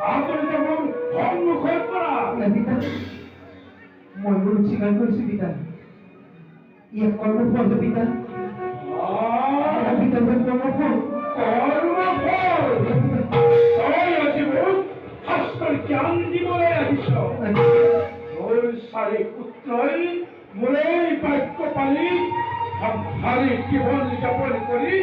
যা আঁতৰি যা মোৰ সন্মুখৰ পৰা পিতা মই মোৰ স্বীকাৰ কৰিছো পিতা ইয়াক কৰ্মফল পিতা পিতা কৰ্মফল তই আজি মোক শাস্ত্ৰৰ জ্ঞান আহিছ মোৰ চাৰি পুত্ৰই বাক্য পালি জীৱন যাপন কৰি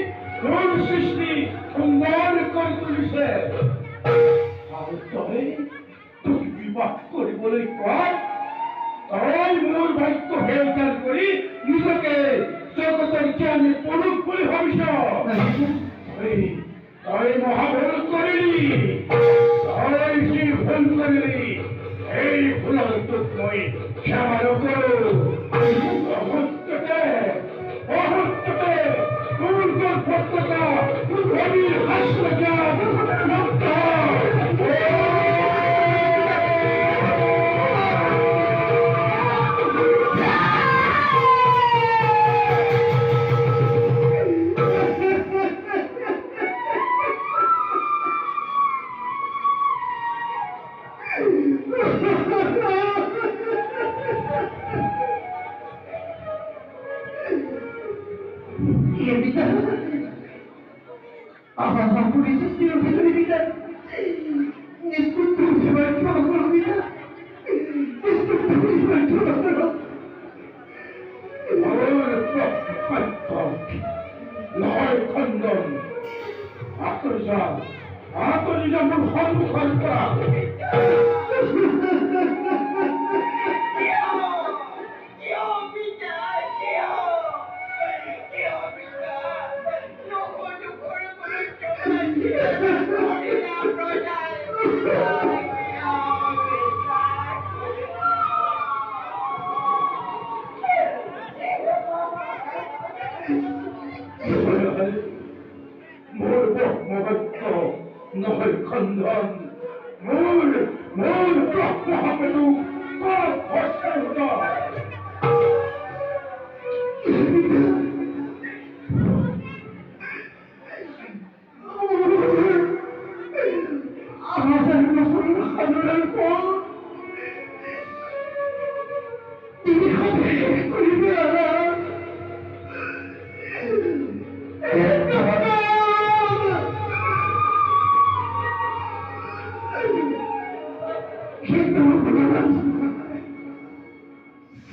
もいい。キャマロク আঁতৰি যা আঁতৰি নহয়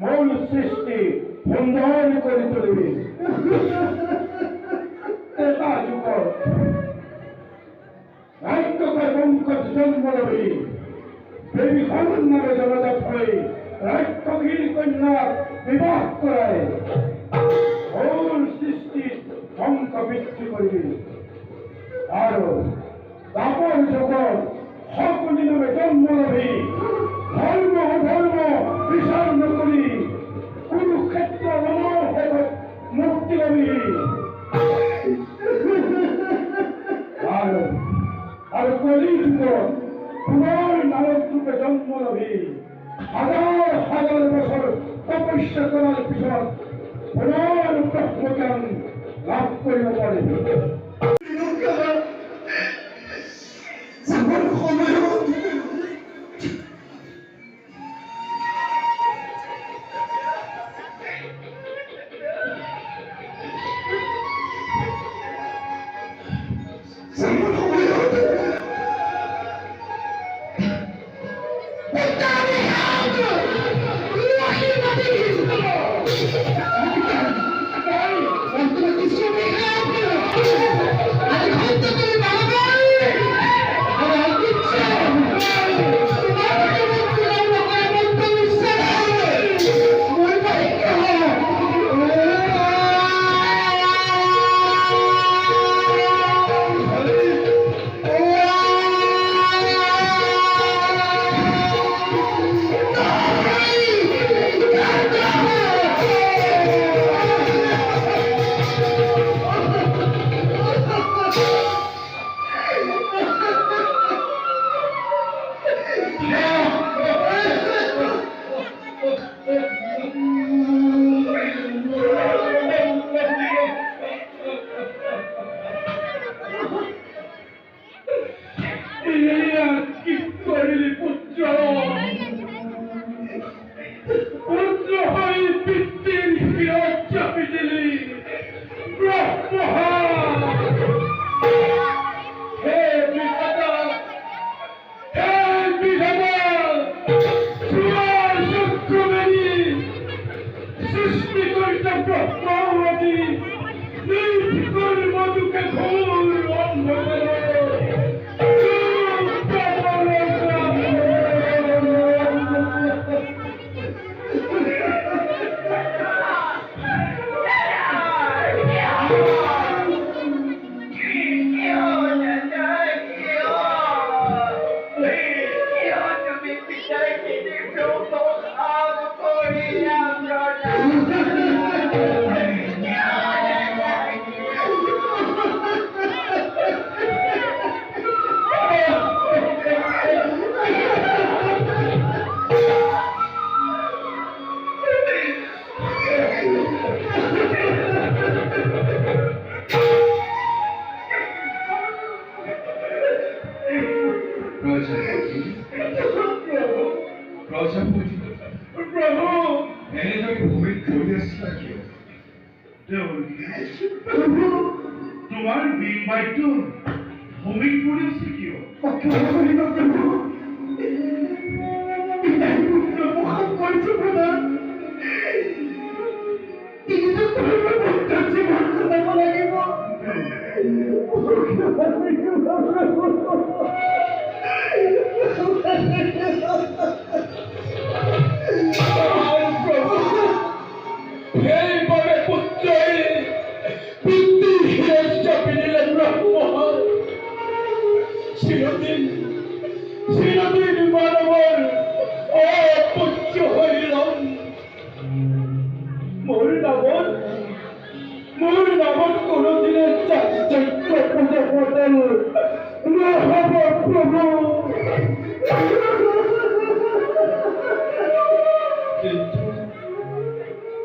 মূল সৃষ্টি সুন্দর করে তুলিবি। রাজ্যকে বংশত জন্ম লবি দেবীখন নামে জনজাত হই রাক্ষসীর কন্যাক বিবাহ আৰু দাপৰ যুগত লাভ কৰিব পাৰিবি যাবৰ সময় মধুকে খোঁজ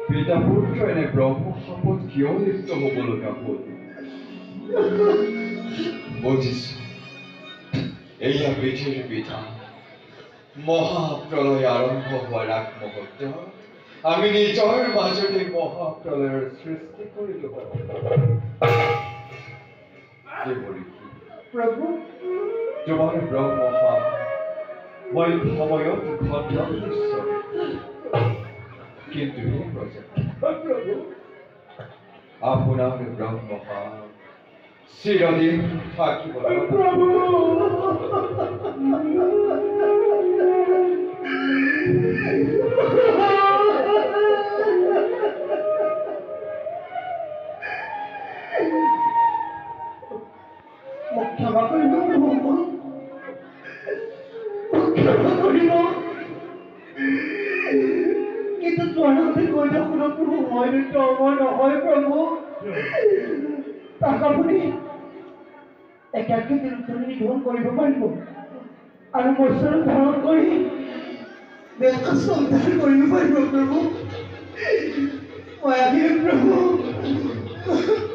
পিতা পুত্ৰ এনে ব্ৰহ্ম শপত কিয় লিপ্ত হ'ব লগা হ'ল বুজিছো এয়া পৃথিৱীৰ পিতা মহাপ্ৰলয় আৰম্ভ হোৱাৰ আগমুহূৰ্ত আমি নিজৰ মাজতে মহাপ্ৰলয়ৰ সৃষ্টি কৰিলো প্ৰভু তোমাৰ ব্ৰহ্মহা মই সময়ত খণ্ডন ঈশ্বৰ কিন্তু হে প্ৰজাপতি প্রভু আপোনাৰ ব্ৰহ্মহা চিৰদিন থাকিব প্রভু মোক ক্ষমা কৰিব কৈ থাকোঁ ন হয় প্রভু। নহয় প্ৰভু তাক আপুনি একাকী তিৰোধনী নিধন আৰু বস্তুটো ধাৰণ কৰি দেশক সন্ধান কৰিব পাৰিব, প্ৰভু। মই আহিম, প্ৰভু।